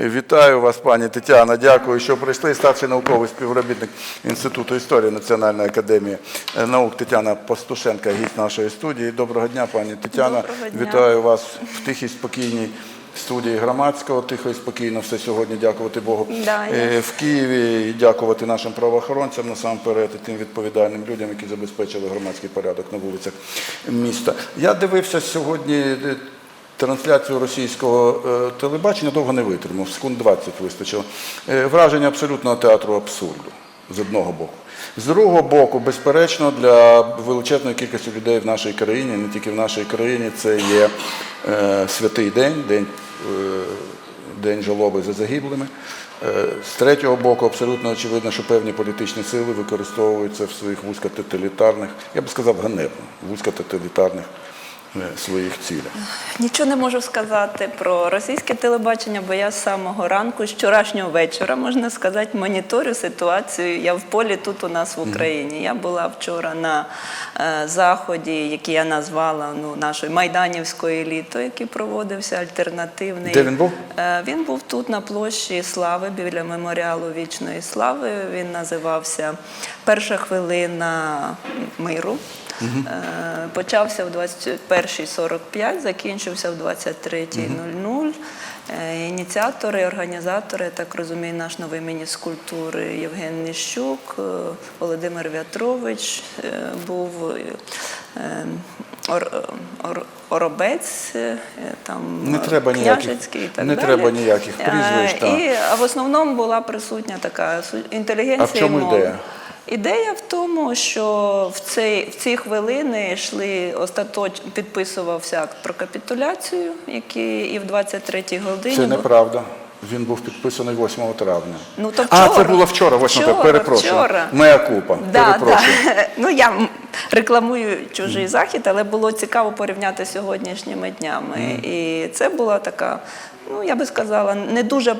Вітаю вас, пані Тетяна. Дякую, що прийшли. Старший науковий співробітник Інституту історії Національної академії наук Тетяна Пастушенка, гість нашої студії. Доброго дня, пані Тетяна. Дня. Вітаю вас в тихій спокійній студії громадського. Тихо і спокійно все сьогодні, дякувати Богу. Да, Е, В Києві і дякувати нашим правоохоронцям насамперед і тим відповідальним людям, які забезпечили громадський порядок на вулицях міста. Я дивився сьогодні е, трансляцію російського е, телебачення, довго не витримав, секунд 20 вистачило. Е, Враження абсолютного театру абсурду з одного боку. З другого боку, безперечно, для величезної кількості людей в нашій країні, не тільки в нашій країні, це є е, святий день, день, день жалоби за загиблими. З третього боку, абсолютно очевидно, що певні політичні сили використовуються в своїх вузькототалітарних, я би сказав, ганебно, вузькототалітарних своїх цілях. Нічого не можу сказати про російське телебачення, бо я з самого ранку, з вчорашнього вечора, можна сказати, моніторю ситуацію. Я в полі тут у нас в Україні. Я була вчора на е, заході, який я назвала ну, нашою майданівською елітою, який проводився альтернативний. Де він був? Е, Він був тут на площі Слави біля меморіалу Вічної Слави. Він називався Перша хвилина миру. Е, Почався в 21.45, закінчився в 23.00. Е, Ініціатори, організатори, я так розумію, наш новий міністр культури Євген Ніщук, е, Володимир В'ятрович був. Ор, Ор, Оробець, там Не треба ніяких- і так не далі. треба ніяких прізвищ, так. І, а в основному була присутня така інтелігенція. А в чому ідея? Ідея в тому, що в, цей, в ці хвилини йшли остаточно підписувався акт про капітуляцію, який і в 23-й годині. Це неправда. Він був підписаний 8 травня. Ну, то А, це вчора. було вчора, 8 травня. Перепрошую. вчора. Моя купа. Да, Перепрошую. да. Ну я рекламую чужий захід, але було цікаво порівняти з сьогоднішніми днями. І це була така, ну я би сказала, не дуже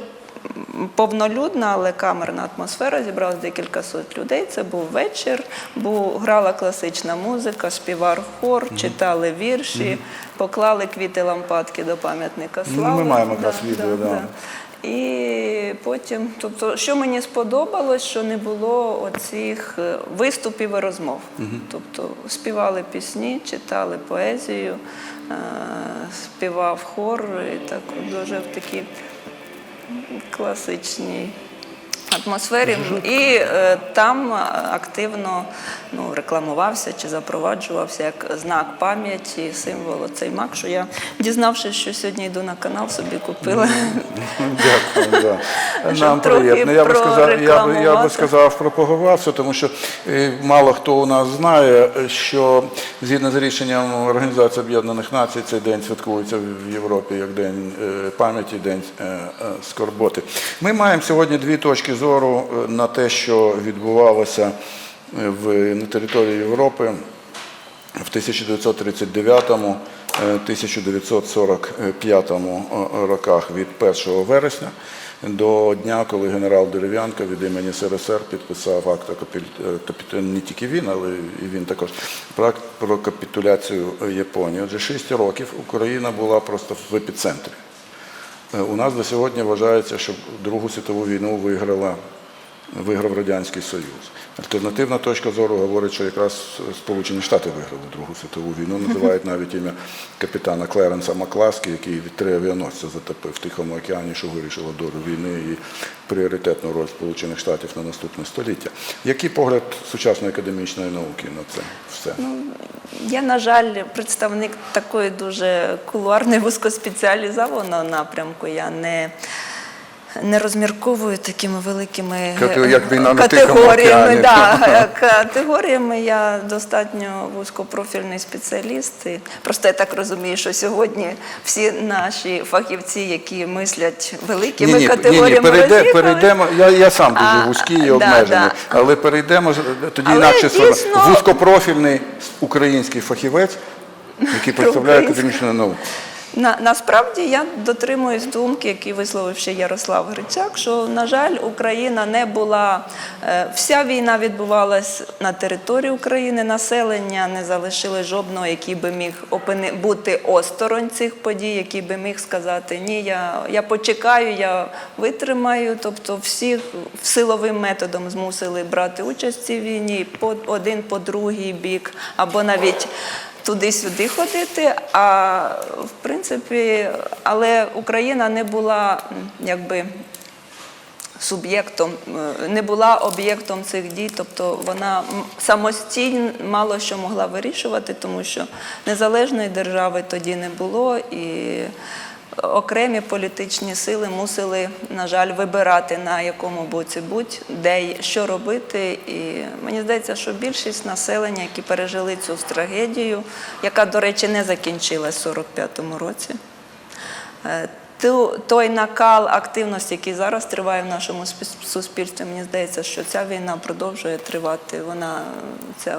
повнолюдна, але камерна атмосфера. Зібралось декілька сот людей. Це був вечір, був грала класична музика, співав хор, читали вірші, поклали квіти лампадки до пам'ятника Ну, слави. ми маємо якраз відео, да. І потім, тобто, що мені сподобалось, що не було оцих е, виступів і розмов. Тобто співали пісні, читали поезію, е, співав хор, і так дуже в такій класичній атмосфері. І е, там активно ну, рекламувався чи запроваджувався як знак пам'яті, символ цей мак, що я, дізнавшись, що сьогодні йду на канал, собі купила. Дякую, да. Нам приємно. Я би сказав, я би, я би сказав, пропагувався, тому що е, мало хто у нас знає, е, що згідно з рішенням Організації Об'єднаних Націй цей день святкується в Європі як день е, пам'яті, день е, е, скорботи. Ми маємо сьогодні дві точки зору е, на те, що відбувалося е, в, на території Європи в 1939 1945 роках від 1 вересня до дня, коли генерал Дерев'янко від імені СРСР підписав акт капітуляції, не тільки він, але і він також про капітуляцію Японії. Отже, 6 років Україна була просто в епіцентрі. Е, У нас до сьогодні вважається, що Другу світову війну виграла, виграв Радянський Союз. Альтернативна точка зору говорить, що якраз Сполучені Штати виграли Другу світову війну. Називають навіть ім'я капітана Клеренса Макласки, який три авіаносця затопив в Тихому океані, що вирішило долю війни і пріоритетну роль Сполучених Штатів на наступне століття. Який погляд сучасної академічної науки на це все? Я, на жаль, представник такої дуже кулуарної вузькоспеціалізованого напрямку. Я не, не розмірковую такими великими Як- війна на Тихому категоріями. океані. Да, категоріями я достатньо вузькопрофільний спеціаліст. І просто я так розумію, що сьогодні всі наші фахівці, які мислять великими Ні, ні, ні, категоріями, ні, перейде, перейдемо. Я, я сам дуже А, вузький і да, обмежений, да. але перейдемо ж- тоді Але інакше сформу- дійсно- вузькопрофільний український фахівець, який представляє академічну науку. На, насправді я дотримуюсь думки, які висловив ще Ярослав Грицяк, що, на жаль, Україна не була, е, вся війна відбувалась на території України, населення не залишилось жодного, який би міг опини, бути осторонь цих подій, який би міг сказати, ні, я, я почекаю, я витримаю. Тобто всіх силовим методом змусили брати участь в цій війні, по один по другий бік, або навіть туди-сюди ходити. А в принципі, але Україна не була якби. Суб'єктом не була об'єктом цих дій, тобто вона самостійно мало що могла вирішувати, тому що незалежної держави тоді не було, і окремі політичні сили мусили, на жаль, вибирати на якому боці будь, де що робити. І мені здається, що більшість населення, які пережили цю трагедію, яка, до речі, не закінчилась в 45-му році. Е, Той накал активності, який зараз триває в нашому суспільстві, мені здається, що ця війна продовжує тривати. Вона ця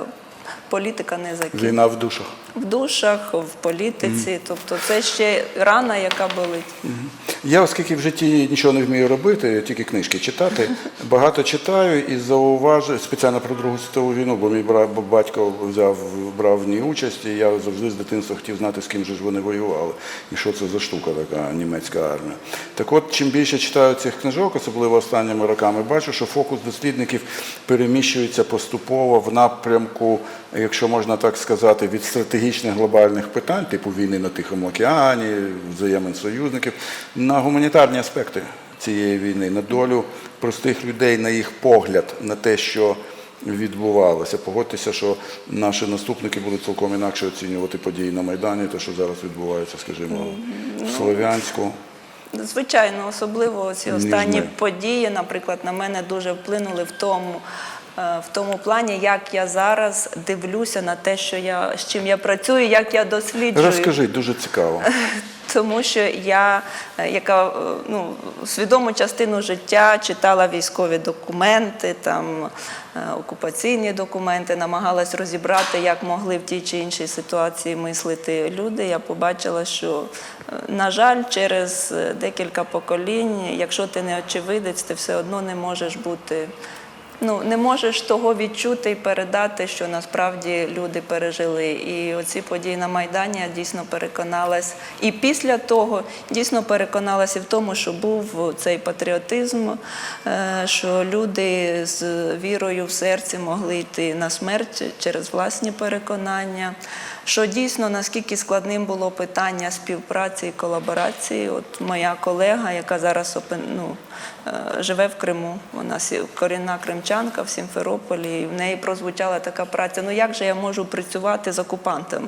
політика не закінчена. Війна в душах. В душах, в політиці, тобто це ще рана, яка болить. Я, оскільки в житті нічого не вмію робити, тільки книжки читати, багато читаю і зауважую спеціально про Другу світову війну, бо мій бра- бо батько взяв брав в ній участь, і я завжди з дитинства хотів знати, з ким же ж вони воювали, і що це за штука така німецька армія. Так от, чим більше читаю цих книжок, особливо останніми роками, бачу, що фокус дослідників переміщується поступово в напрямку, якщо можна так сказати, від стратегічних глобальних питань, типу війни на Тихому океані, взаємин союзників, на гуманітарні аспекти цієї війни, на долю простих людей, на їх погляд на те, що відбувалося. Погодьтеся, що наші наступники будуть цілком інакше оцінювати події на Майдані, те, що зараз відбувається, скажімо, в Слов'янську. Звичайно, особливо ці останні події, наприклад, на мене дуже вплинули в тому. Е, В тому плані, як я зараз дивлюся на те, що я з чим я працюю, як я досліджую. Розкажіть, дуже цікаво. Тому що я, е, яка е, ну, свідому частину життя читала військові документи, там окупаційні документи, намагалась розібрати, як могли в тій чи іншій ситуації мислити люди. Я побачила, що, на жаль, через декілька поколінь, якщо ти не очевидець, ти все одно не можеш бути. Ну, не можеш того відчути і передати, що насправді люди пережили. І оці події на Майдані я дійсно переконалась. І після того дійсно переконалася в тому, що був цей патріотизм, е, що люди з вірою в серці могли йти на смерть через власні переконання. Що дійсно наскільки складним було питання співпраці і колаборації. От моя колега, яка зараз ну, живе в Криму, вона корінна кримчанка в Сімферополі, і в неї прозвучала така праця. Ну як же я можу працювати з окупантами?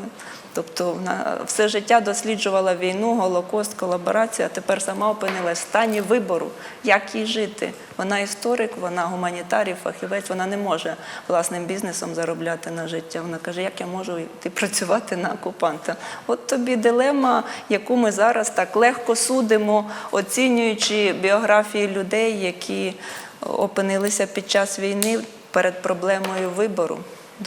Тобто вона все життя досліджувала війну, голокост, колаборацію, а тепер сама опинилась в стані вибору, як їй жити. Вона історик, вона гуманітарій, фахівець, вона не може власним бізнесом заробляти на життя. Вона каже, як я можу йти працювати на окупанта? От тобі дилема, яку ми зараз так легко судимо, оцінюючи біографії людей, які опинилися під час війни перед проблемою вибору.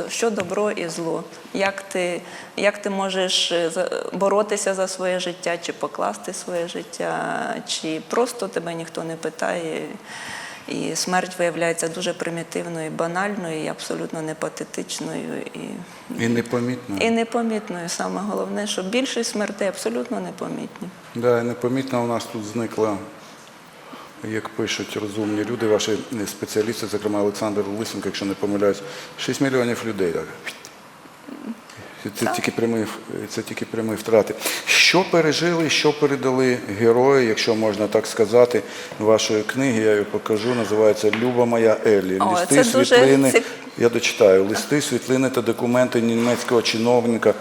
Що добро і зло? Як ти, як ти можеш е, боротися за своє життя, чи покласти своє життя, чи просто тебе ніхто не питає? І смерть виявляється дуже примітивною, банальною, і абсолютно непатетичною і, І непомітно. і непомітною. Саме головне, що більшість смертей абсолютно непомітні. Да, непомітно у нас тут зникла, як пишуть розумні люди, ваші спеціалісти, зокрема Олександр Лисенко, якщо не помиляюсь, 6 мільйонів людей. Так. Це тільки прямі, це тільки прямі втрати. Що пережили, що передали герої, якщо можна так сказати, вашої книги, я її покажу, називається Люба моя Еллі. О, Листи, дуже світлини, цік- я дочитаю, листи, світлини та документи німецького чиновника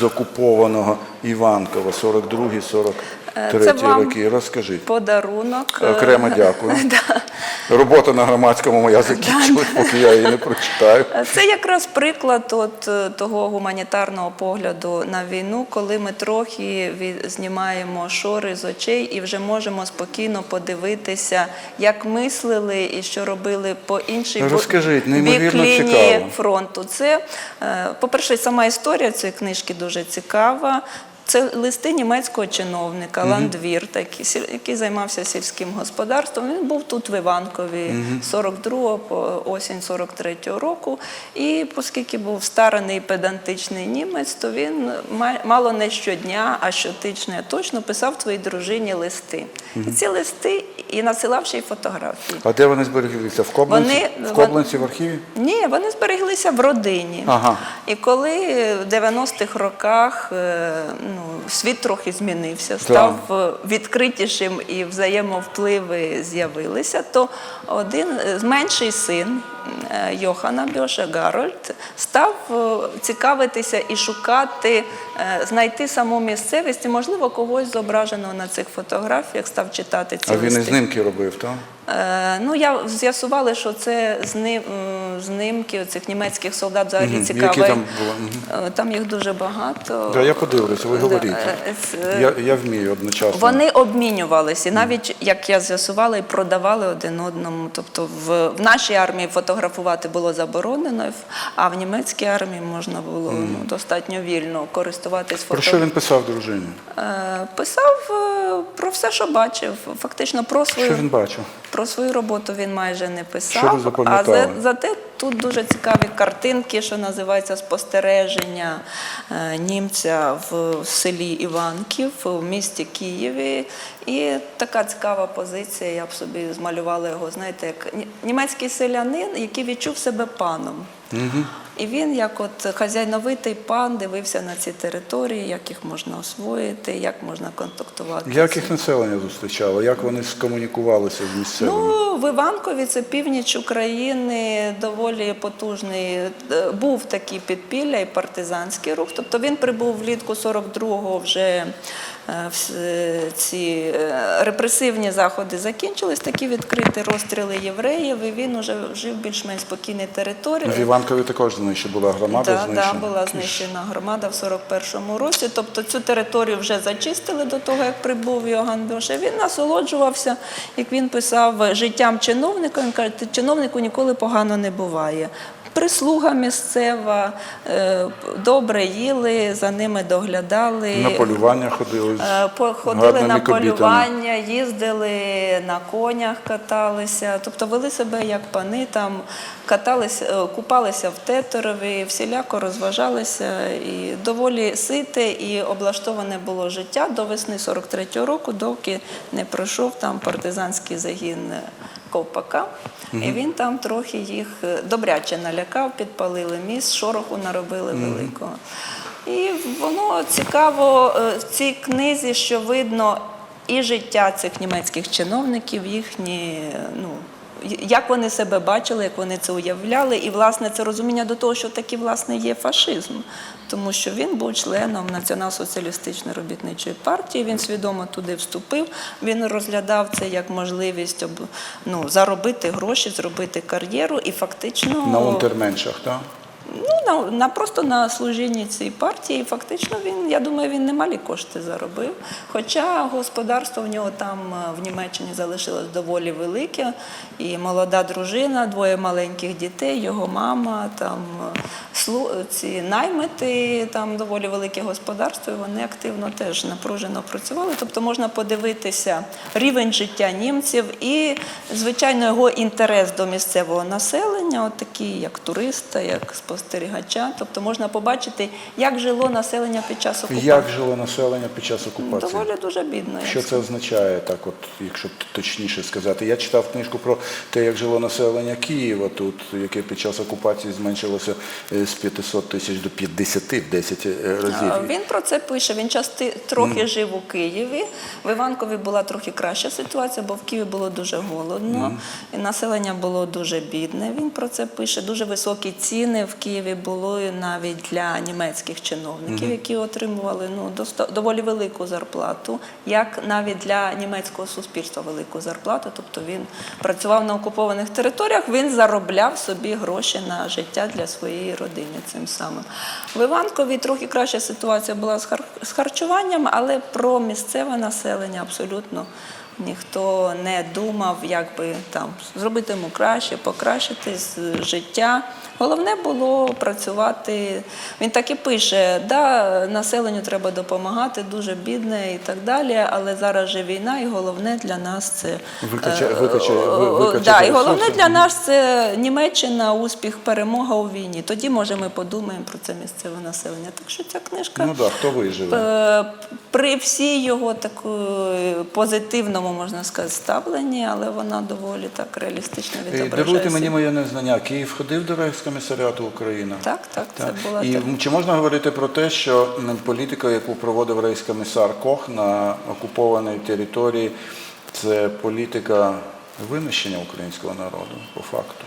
з окупованого Іванкова, 42-43 Е, Це вам роки. Розкажіть. Подарунок. е, Окремо дякую. Робота на громадському моя закінчилась, поки я її не прочитаю. Це якраз приклад от е, того гуманітарного погляду на війну, коли ми трохи знімаємо шори з очей і вже можемо спокійно подивитися, як мислили і що робили по іншій Розкажіть, бік лінії фронту. Це, е, по-перше, сама історія цієї книжки дуже цікава. Це листи німецького чиновника Ландвір, такий, який займався сільським господарством. Він був тут в Іванкові з 42 по осінь 43 року. І оскільки був стараний педантичний німець, то він ма- мало не щодня, а щотичне точно писав твоїй дружині листи. І ці листи і насилавши фотографії. А де вони збереглися? В Кобленці? Вони- в Коблинці в архіві? Ні, вони збереглися в родині. Ага. І коли в 90-х роках е, ну, світ трохи змінився, став е, відкритішим і взаємовпливи з'явилися, то один е, менший син Йохана Бьоша Гарольд став е, цікавитися і шукати, е, знайти саму місцевість і, можливо, когось зображеного на цих фотографіях, став читати ці А він і листи. знімки робив, так? Е, Ну, я з'ясували, що це зним, м, знимки цих німецьких солдат взагалі цікаві. Які там були? Е, Там їх дуже багато. Да, я подивлюся, ви Да, говоріть. е, це- Я, я вмію одночасно. Вони обмінювалися, і навіть як я з'ясувала, і продавали один одному. Тобто в, в нашій армії фотографувати було заборонено, а в німецькій армії можна було ну, достатньо вільно користуватись Про що він писав дружині? Писав е, про все, що бачив, фактично про свою Що він бачив? Про свою роботу він майже не писав. Що ви а за, зате тут дуже цікаві картинки, що називається спостереження е, німця в селі Іванків в місті Києві. І така цікава позиція. Я б собі змалювала його, знаєте, як німецький селянин, який відчув себе паном. І він, як от хазяйновитий пан, дивився на ці території, як їх можна освоїти, як можна контактувати. Як їх населення зустрічало? Як вони скомунікувалися з місцевими? Ну, в Іванкові це північ України, доволі потужний. е, Був такий підпілля і партизанський рух. Тобто він прибув влітку 42-го вже е, е, ці репресивні заходи закінчились, такі відкриті розстріли євреїв, і він уже жив більш-менш спокійній території. В Іванкові також знищена була громада Да, знищена. да, була знищена громада в 41-му році. Тобто цю територію вже зачистили до того, як прибув Йоган Бьоша. Він насолоджувався, як він писав, життям чиновника. Він каже, чиновнику ніколи погано не буває. Прислуга місцева, е, добре їли, за ними доглядали. На полювання ходили. Е, Походили на полювання, їздили на конях, каталися, тобто вели себе як пани, там каталися, е, купалися в Тетерові, всіляко розважалися і доволі сите і облаштоване було життя до весни 43-го року, доки не пройшов там партизанський загін Ковпака. І він там трохи їх е, добряче налякав, підпалили міст, шороху наробили великого. І воно цікаво е, в цій книзі, що видно і життя цих німецьких чиновників, їхні, е, ну, як вони себе бачили, як вони це уявляли, і власне це розуміння до того, що таки власне є фашизм, тому що він був членом Націонал-соціалістичної робітничої партії. Він свідомо туди вступив. Він розглядав це як можливість ну, заробити гроші, зробити кар'єру і фактично На унтерменшах, так? На, на просто на служінні цій партії. Фактично він, я думаю, він немалі кошти заробив. Хоча господарство в нього там е, в Німеччині залишилось доволі велике, і молода дружина, двоє маленьких дітей, його мама, там е, ці наймити, там доволі велике господарство, і вони активно теж напружено працювали. Тобто можна подивитися рівень життя німців і, звичайно, його інтерес до місцевого населення, от такий, як туриста, як спостерігача. Тобто можна побачити, як жило населення під час окупації. Як жило населення під час окупації? Доволі дуже бідно. Що це означає, так от, якщо точніше сказати? Я читав книжку про те, як жило населення Києва тут, яке під час окупації зменшилося е, з 500 тисяч до 50 в 10 разів. Він про це пише. Він части трохи жив у Києві. В Іванкові була трохи краща ситуація, бо в Києві було дуже голодно, і населення було дуже бідне. Він про це пише. Дуже високі ціни в Києві були навіть для німецьких чиновників, які отримували ну доволі велику зарплату, як навіть для німецького суспільства велику зарплату. Тобто він працював на окупованих територіях, він заробляв собі гроші на життя для своєї родини цим самим. В Іванкові трохи краща ситуація була з харчуванням, але про місцеве населення абсолютно ніхто не думав, як би там зробити йому краще, покращити життя. Головне було працювати. Він так і пише: да, населенню треба допомагати, дуже бідне і так далі. Але зараз же війна, і головне для нас це е, да, і головне для нас це Німеччина, успіх, перемога у війні. Тоді може ми подумаємо про це місцеве населення. Так що ця книжка. Ну так, хто виживе? Е, При всій його такої позитивному, можна сказати, ставленні, але вона доволі так реалістично відображається. відображає. Даруйте мені моє незнання. Київ ходив до Рейхскомісаріату України? Так, так, це була І так. чи можна говорити про те, що політика, яку проводив рейхскомісар Кох на окупованій території, це політика винищення українського народу по факту?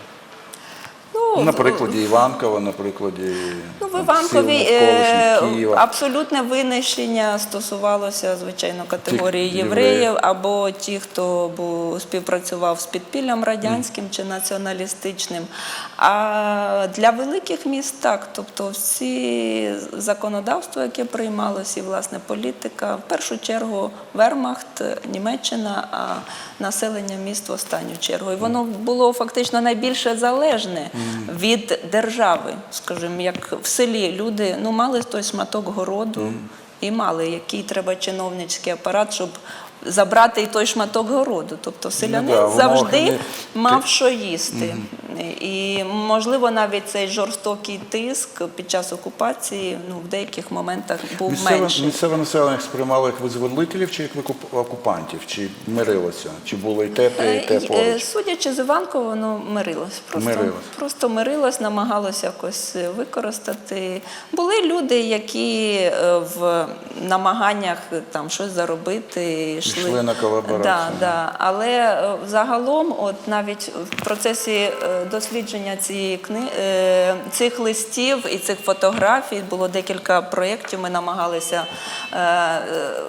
Ну, на прикладі Іванкова, на прикладі Ну, в Іванкові е, Києва. абсолютне винищення стосувалося, звичайно, категорії Тих євреїв євреїв. або ті, хто був, співпрацював з підпіллям радянським чи націоналістичним. А для великих міст так, тобто всі законодавства, яке приймалося, і власне політика, в першу чергу Вермахт, Німеччина, а населення міст в останню чергу. І воно було фактично найбільше залежне від держави, скажімо, як в селі. Люди ну, мали той шматок городу і мали, який треба чиновницький апарат, щоб забрати і той шматок городу. Тобто селянин Ну да, завжди вони- мав що їсти. І, можливо, навіть цей жорстокий тиск під час окупації ну, в деяких моментах був Місцеве, менший. місцеве населення сприймало як визволителів чи як окупантів? Чи мирилося? Чи було і те, і те Е, е, поруч? Судячи з Іванкова, воно мирилось. Просто, Мирилось. просто мирилось, намагалося якось використати. Були люди, які е, в намаганнях там щось заробити, йшли, Йшли на колаборацію. Да, да. Але е, загалом, от навіть в процесі е, дослідження цієї кни... е, цих листів і цих фотографій було декілька проєктів. Ми намагалися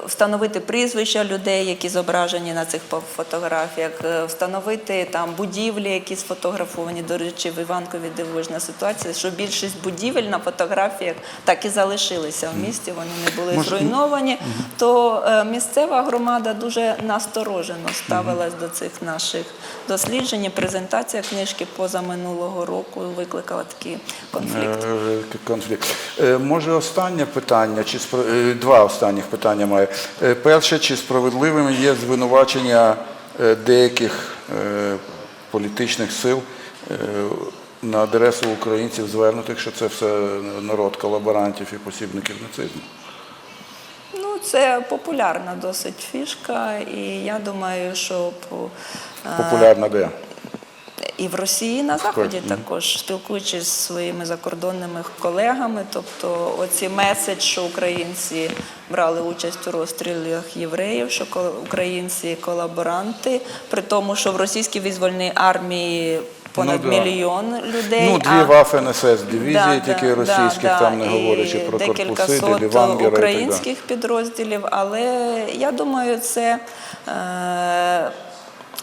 встановити прізвища людей, які зображені на цих фотографіях, встановити там будівлі, які сфотографовані. До речі, в Іванкові дивовижна ситуація, що більшість будівель на фотографіях так і залишилися в місті. Вони не були зруйновані. То місцева громада дуже насторожено ставилась до цих наших досліджень. Презентація книжки позаминулого року викликала такий конфлікт. Е, Конфлікт. Е, Може, останнє питання, чи спро- е, два останніх питання маю. Е, Перше, чи справедливим є звинувачення е, деяких е, політичних сил е, на адресу українців звернутих, що це все народ колаборантів і посібників нацизму? Це популярна досить фішка, і я думаю, що е, Популярна де? і в Росії і на Заході також спілкуючись зі своїми закордонними колегами. Тобто, оці меседж, що українці брали участь у розстрілах євреїв, що українці колаборанти, при тому, що в російській визвольній армії. Понад Ну, да. мільйон людей. Ну, дві а- ВАФ НСС дивізії, Да, тільки да, російських, да, там не говорячи про корпуси, сот українських і так українських підрозділів, але я думаю, це, е,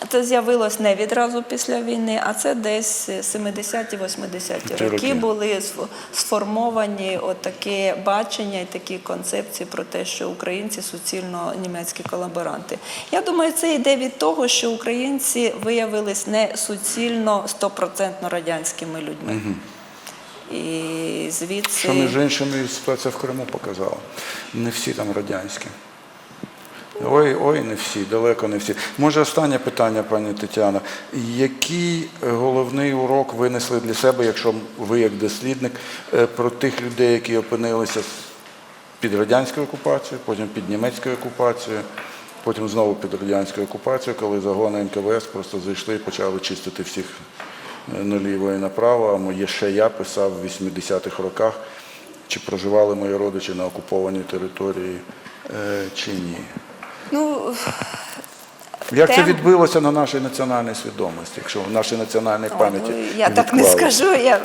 це з'явилось не відразу після війни, а це десь 70-ті, 80-ті роки були сформовані отаке бачення і такі концепції про те, що українці суцільно німецькі колаборанти. Я думаю, це йде від того, що українці виявились не суцільно стопроцентно радянськими людьми. І звідси Що між іншим ситуація в Криму показала. Не всі там радянські. Ой, ой, не всі, далеко не всі. Може, останнє питання, пані Тетяна. Який е, головний урок винесли для себе, якщо ви як дослідник, е, про тих людей, які опинилися під радянською окупацією, потім під німецькою окупацією, потім знову під радянською окупацією, коли загони НКВС просто зайшли і почали чистити всіх е, наліво і направо. А моє ще я писав в 80-х роках, чи проживали мої родичі на окупованій території чи ні. Ну Як це відбилося на нашій національній свідомості, якщо в нашій національній пам'яті? Я так не скажу. Я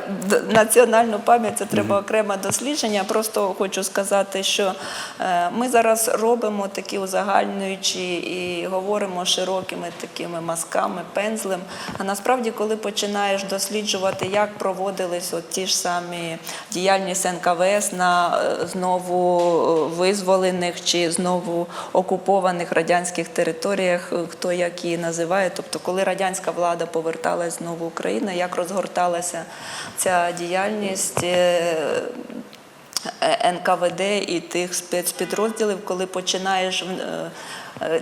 національну пам'ять це треба окреме дослідження. Просто хочу сказати, що е, ми зараз робимо такі узагальнюючі і говоримо широкими такими мазками, пензлем. А насправді, коли починаєш досліджувати, як проводились от ті ж самі діяльність НКВС на е, знову е, визволених чи знову окупованих радянських територіях, хто як її називає. Тобто, коли радянська влада поверталась знову в Україну, як розгорталася ця діяльність. е, Е, НКВД і тих спецпідрозділів, коли починаєш е,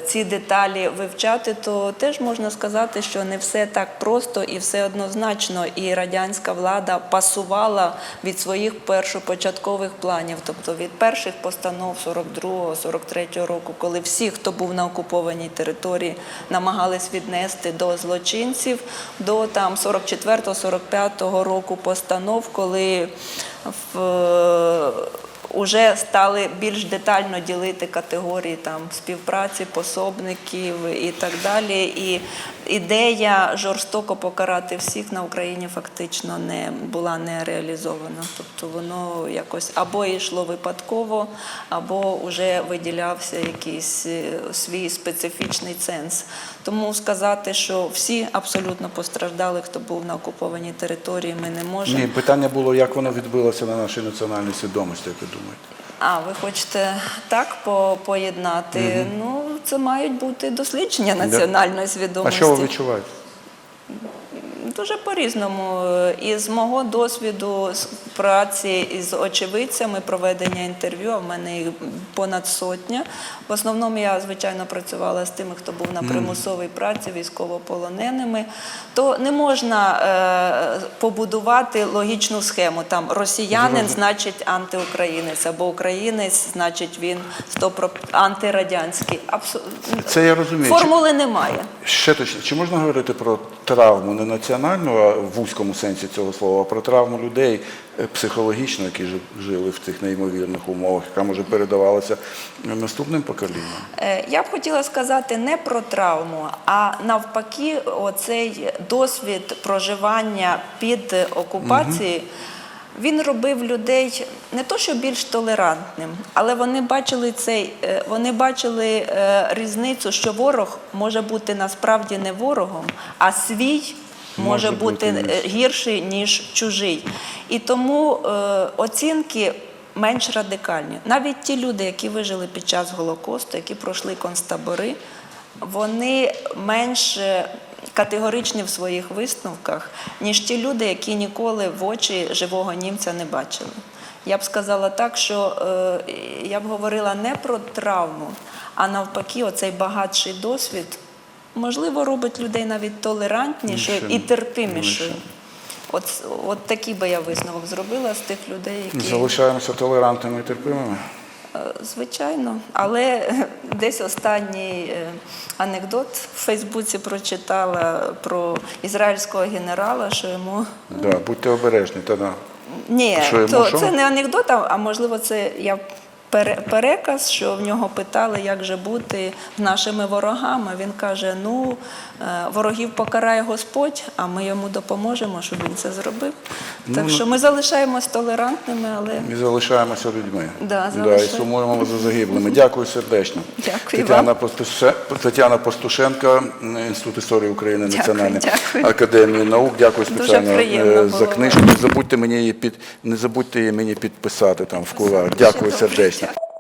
ці деталі вивчати, то теж можна сказати, що не все так просто і все однозначно. І радянська влада пасувала від своїх першопочаткових планів, тобто від перших постанов 42-43 року, коли всі, хто був на окупованій території, намагались віднести до злочинців, до там 44-45 року постанов, коли в Уже стали більш детально ділити категорії там співпраці, пособників і так далі. І ідея жорстоко покарати всіх на Україні фактично не була не реалізована. Тобто воно якось або йшло випадково, або вже виділявся якийсь е, свій специфічний ценз. Тому сказати, що всі абсолютно постраждали, хто був на окупованій території, ми не можемо. Ні, питання було, як воно відбилося на нашій національній свідомості, як ви думаєте? А, ви хочете так по- поєднати? Ну, це мають бути дослідження національної А свідомості. що ви відчуваєте? Дуже по-різному. Із мого досвіду з праці із очевидцями, проведення інтерв'ю, а в мене їх понад сотня. В основному я, звичайно, працювала з тими, хто був на примусовій праці, військовополоненими. То не можна е, побудувати логічну схему. Там росіянин значить антиукраїнець, або українець, значить він 100% антирадянський. Абсо... Це я розумію. Формули немає. Ще точно, чи можна говорити про травму не національну, а в вузькому сенсі цього слова, а про травму людей е, психологічно, які жи- жили в цих неймовірних умовах, яка може передавалася наступним поколінням? Е, Я б хотіла сказати не про травму, а навпаки, оцей досвід проживання під окупацією. Він робив людей не то, що більш толерантним, але вони бачили цей, е, вони бачили різницю, що ворог може бути насправді не ворогом, а свій може, бути е, гірший ніж чужий. І тому е, оцінки менш радикальні. Навіть ті люди, які вижили під час Голокосту, які пройшли концтабори, вони менш е, категоричні в своїх висновках, ніж ті люди, які ніколи в очі живого німця не бачили. Я б сказала так, що е, я б говорила не про травму, а навпаки, оцей багатший досвід, можливо, робить людей навіть толерантнішою і терпимішою. От, от такий би я висновок зробила з тих людей, які Залишаємося толерантними і терпимими. Е, звичайно, але десь останній е, анекдот в Фейсбуці прочитала про ізраїльського генерала, що йому Да, будьте обережні. Та, да. ні, Що йому то що? це не анекдот, а можливо, це я переказ, що в нього питали, як же бути з нашими ворогами. Він каже: ну, е, ворогів покарає Господь, а ми йому допоможемо, щоб він це зробив. Ну, Так що ми залишаємось толерантними, але І залишаємося людьми. Да, і сумуємо за загиблими. Дякую сердечно. Дякую Тетяна, вам. Постуше... Тетяна Постушенко, Інститут історії України Національної академії наук. Дякую спеціально е, за книжку. Не забудьте мені її під не забудьте мені підписати там в куларах. Дякую сердечно. Дякую.